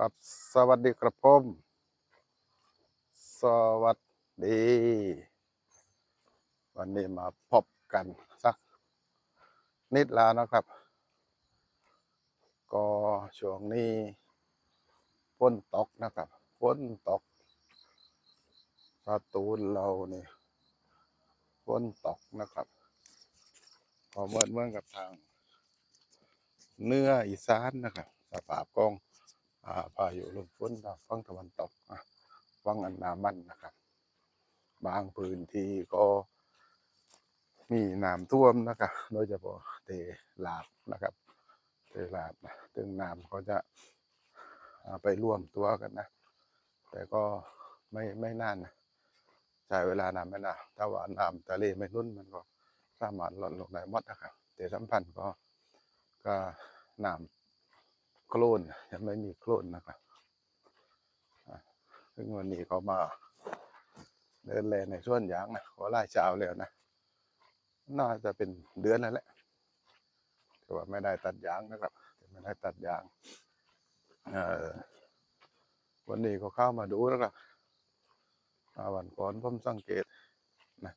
ครับสวัสดีครับผมสวัสดี วันนี้มาพบกันสักนิดแล้วนะครับ ก็ช่วงนี้ฝนตกนะครับฝนตกสตูเราเนี่ยฝนตกนะครับก็เมือเมือกับทางเนื้ออีสานนะครับสภาพกอง พายุลมฝนทางฝั่งตะวันตกอะฝั่งอันดามันนะครับ บางพื้นที่ก็มีน้ำท่วมนะครับ โดยเฉพาะเทลาบนะครับเทลาบนะถึงน้ำก็จะไปร่วมตัวกันนะ แต่ก็ไม่ไม่นานนะใช้เวลานานไม่นานถ้าว่าน้ำทะเลไม่นุ่นมันก็สามารถหลดลงได้หมดนะครับแต่สำคัญก็ก็น้ำ โคลนยังไม่มีโคลนนะครับซึ่งวันนี้เขามาเดินแลในส่วนยางนะขอไล่เช้าแล้วนะ น่าจะเป็นเดือนแล้วแหละแต่ว่าไม่ได้ตัดยางนะครับไม่ได้ตัดยางวันนี้ก็เข้ามาดูนะครับอ่าวันก่อนผมสังเกตนะ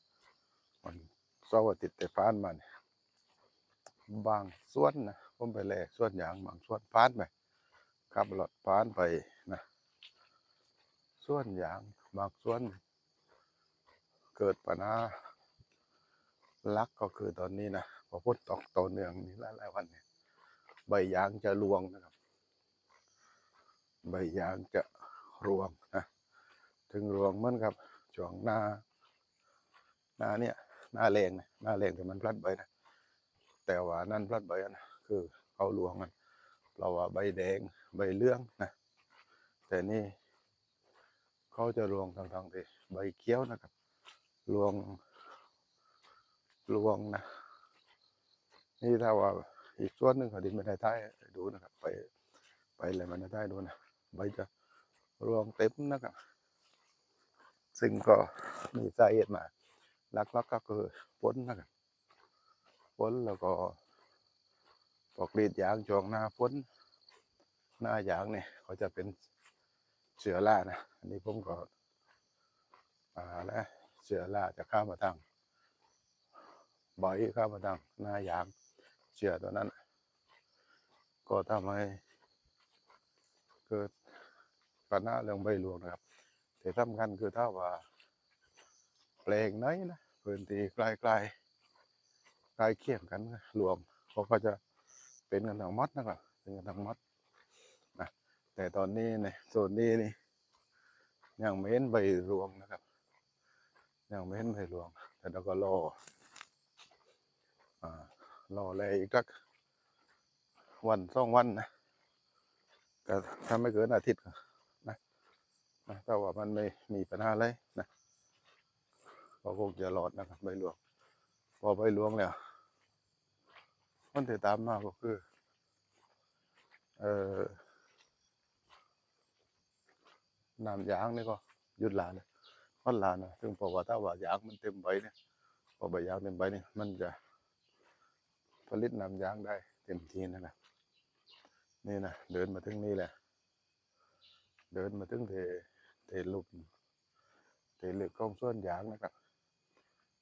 วันเสาร์อาทิตย์แต่ฟ้านมาเนี่ยบางส่วนนะ ผมไปแลส่วนยางบางส่วนฟานไปขับรถผ่านไปนะส่วนยางบางส่วน เกิดปัญหาลักก็คือตอนนี้นะพอพ้นตกต่อเนื่องนี่หลายๆวันเนี่ยใบยางจะรวงนะครับ ใบยางจะรวงนะถึงรวงมือนกับช่วงหน้าหน้าเนี่ยหน้าแรงนะหน้าแรงแต่มันพลัดใบนะแต่ว่านั่นพลัดใบนะ คือเขารวงกันเราว่าใบแดงใบเหลืองนะแต่นี่เขาจะรวงทางทางๆที่ใบเขียวนะครับรวงรวงนะนี่ถ้าว่าอีกส่วนหนึ่งเขาดินไม่ได้ท้ายให้ดูนะครับ ไปไปเลยมันได้ดูนะใบจะรวงเต็มนะครับ ซึ่งก็มีสาเหตุมาหลักๆก็คือฝนนะครับฝนแล้วก็ ปอกรีดยางช่วงหน้าฝนหน้ายางเนี่ยเขาจะเป็นเสือล่านะ อันนี้ผมก็อ่าแล้วเสือล่าจะเข้ามาทางใบเข้ามาทางหน้ายางเสือตัวนั้น ก็ทำให้เกิดปัญหาเรื่องใบหลวงนะครับ แต่สำคัญคือถ้าว่าแปลงไหนนะพื้นที่ใกล้ๆใกล้เคียงกันรวมเขาก็จะ เป็นกันทั้งหมดนะครับเป็นกันทั้งหมดนะแต่ตอนนี้ในโซนนี้นี่ยังไม่เห็นใบรวงนะครับยังไม่เห็นใบรวง แต่เราก็รออ่ารออะไรอีกสักวันสองวันนะแต่ถ้าไม่เกินอาทิตย์นะถ้าว่ามันไม่มีปัญหาอะไรนะก็คงจะรอดนะครับใบหลวงพอใบหลวงแล้ว มันที่ตามมาก็คือ เอ่อน้ำยางนี่ก็หยุดลาเลยค่อนลานะซึ่งเพราะว่าถ้าว่ายางมันเต็มใบเนี่ยพอใบยางเต็มใบเนี่ยมันจะผลิตน้ำยางได้เต็มที่นะครับนี่นะเดินมาถึงนี่แหละ เดินมาถึงเทเทลุมเทลึกของส่วนยางนะครับ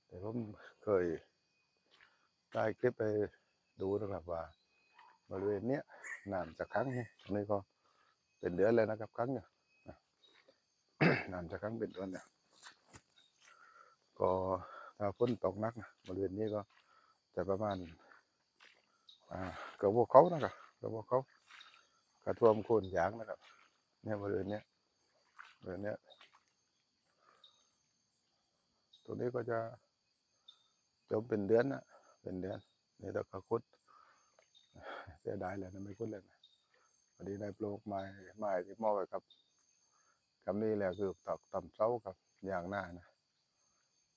แต่ผมเคยได้คลิปไป ดูนะครับว่าบริเวณเนี้ยน้ำจะครั้งนี่อันนี้ก็เป็นเดือนเลยนะครับครั้งเนี่ยนะน้ำจะครั้งเป็นเดือนเนี่ยก็ถ้าฝนตกนักนะบริเวณนี้ก็จะประมาณอ่าเกือบพวกเขานะครับเกือบพวกเขากระท่วมโคนยางนะครับเนี่ยบริเวณเนี้ยบริเวณเนี้ยตรงนี้ก็จะจมเป็นเดือนนะเป็นเดือน นี่ตะกะคุดเสียดายเลยนะไม่คุดเลยนะพอดีได้ปลูกไม้ไม้ที่มอบไว้กับกับนี่แหละคือตอกต่ำเสากับอย่างหน้านะ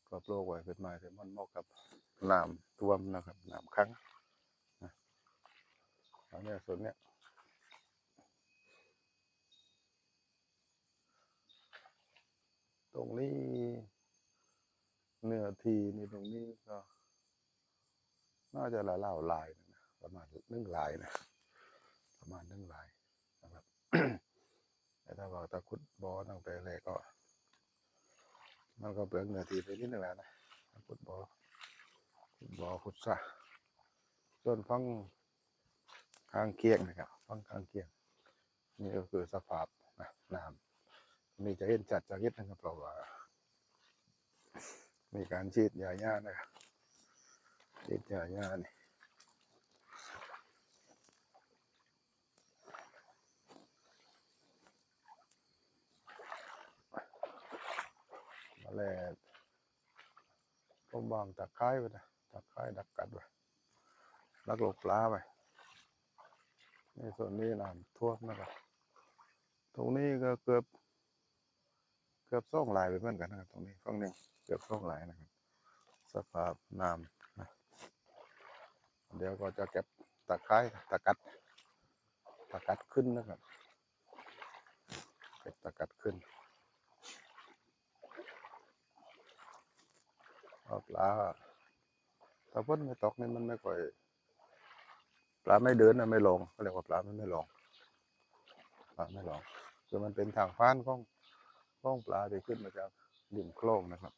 ก็ปลูกไว้เป็นไม้ที่มันเหมาะกับน้ำท่วมนะครับน้ำค้างนะอันเนี้ยส่วนเนี้ยตรงนี้เนื้อทีนี่ตรงนี้ก็ น่าจะละเล่าลายนะประมาณหนึ่งลายนะประมาณหนึ่งลายนะครับแต่ถ้าบอกตะขุดบ่อตั้งแต่แรกก็ มันก็เปลืองเนื้อทีไปนิดนึงแล้วนะขุดบ่อขุดบ่อขุดสระส่วนฟังข้างเคียงนะครับฟังข้างเคียง นี่ก็คือสภาพนะน้ำนี่จะเห็นจัดจากนิดนะครับเพราะว่า มีการฉีดยาหญ้านะครับ ฉีดยาหญ้านี่มาแล้วผมวางตะไคร้ไว้นะตะไคร้ดักกัดไว้ลักหลบปลาไว้ในส่วนนี้น้ำท่วมนะครับตรงนี้ก็เกือบ เกือบส่องลายไปเหมือนกันนะครับตรงนี้ฝั่งหนึ่งเกือบส่องลายนะครับ สภาพน้ำ เดี๋ยวก็จะเก็บตะไคร้ตะกัดตะกัดขึ้นนะครับเก็บตะกัดขึ้นเอาปลาถ้าพ้นไม่ตกนี่มันไม่ค่อยปลาไม่เดินนะไม่ลงเขาเรียกว่าปลามันไม่ลงปลาไม่ลงคือมันเป็นทางผ่านของของปลาที่ขึ้นมาจากริมโคลงนะครับ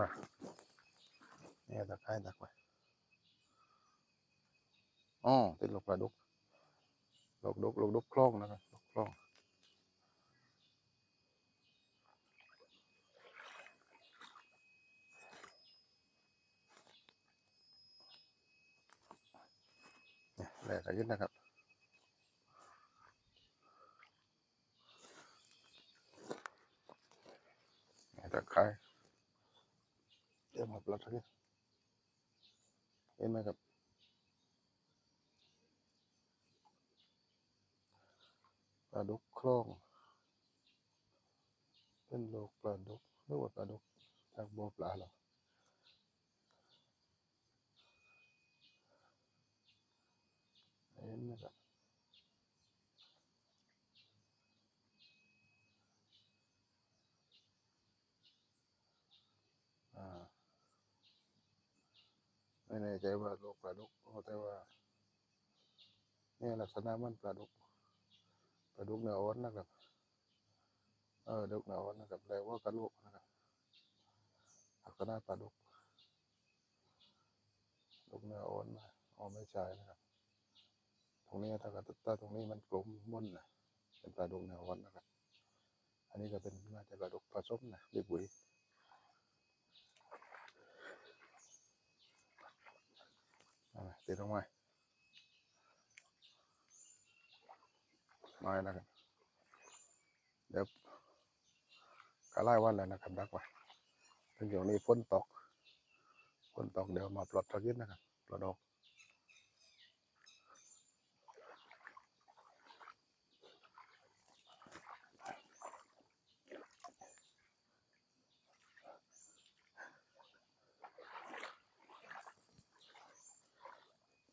มาเนี่ยตะไคร้ตักไว้อ๋อติดลูกปลาดุกลูกดุกลูกดุกคล่องนะครับลูกคล่องเนี่ยแหลกกันยึดนะครับเนี่ยตะไคร้ เดี๋ยเลยเห็นไหมครับ ปลาดุกโครงเป็นโลกปลาดุกหรือว่าปลาดุกจากบ่อปลาเหรอเห็นไหมครับอ่าไม่ แน่ใจว่าลูกปลาดุกแต่ว่าเนี่ยลักษณะมันปลาดุกปลาดุกเนื้ออ่อนนะครับ เออดุกเนื้ออ่อนนะครับแล้วว่ากระลูกนะครับลักษณะปลาดุกดุกเนื้ออ่อนนะอ๋อไม่ใช่นะครับ ตรงนี้ถ้าเกิดถ้าตรงนี้มันกลมม่นนะเป็นปลาดุกเนื้ออ่อนนะครับ อันนี้ก็เป็นน่าจะปลาดุกผสมนะดิบุ๋ยเอามา ติดลงมามานะครับเดี๋ยวก็ไล่วันแล้วนะครับดักไว้ถึงอย่างนี้ฝนตกฝนตกเดี๋ยวมาปลดตะกินนะครับปลดออก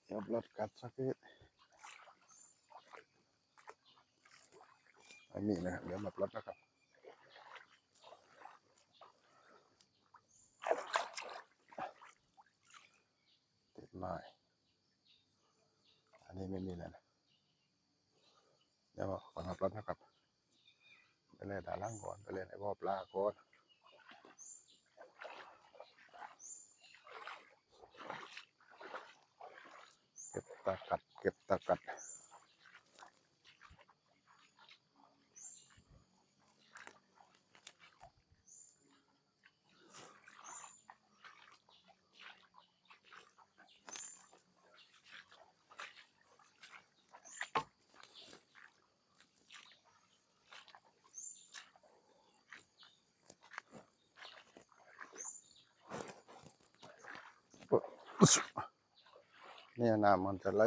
เดี๋ยวปลดกัดสักนิดอันนี้นะครับเดี๋ยวมาปลดนะครับติดไม้อันนี้ไม่มีเลยนะเดี๋ยวก่อนขับรถนะครับไปเล่นตาล่างก่อนไปเล่นไอ้บ่อปลาก่อนเก็บ ตะกัด เก็บตะกัด เนี่ยน้ำมันจะไหล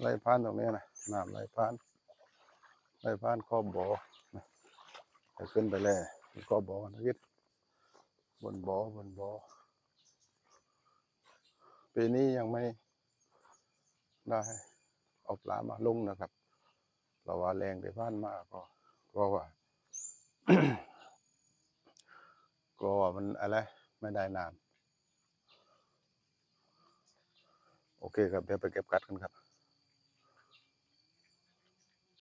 ไหลผ่านตรงนี้นะน้ำไหลผ่านไหลผ่านขอบบ่อจะขึ้นไปเลยขอบบ่อนะคิดบนบ่อบนบ่อปีนี้ยังไม่ได้เอาปลามาลงนะครับเราว่าแรงได้ผ่านมาก็ก็ว่าก็ว่ามันอะไรไม่ได้น้ำ โอเคครับเดี๋ยวไปเก็บกัดกันครับ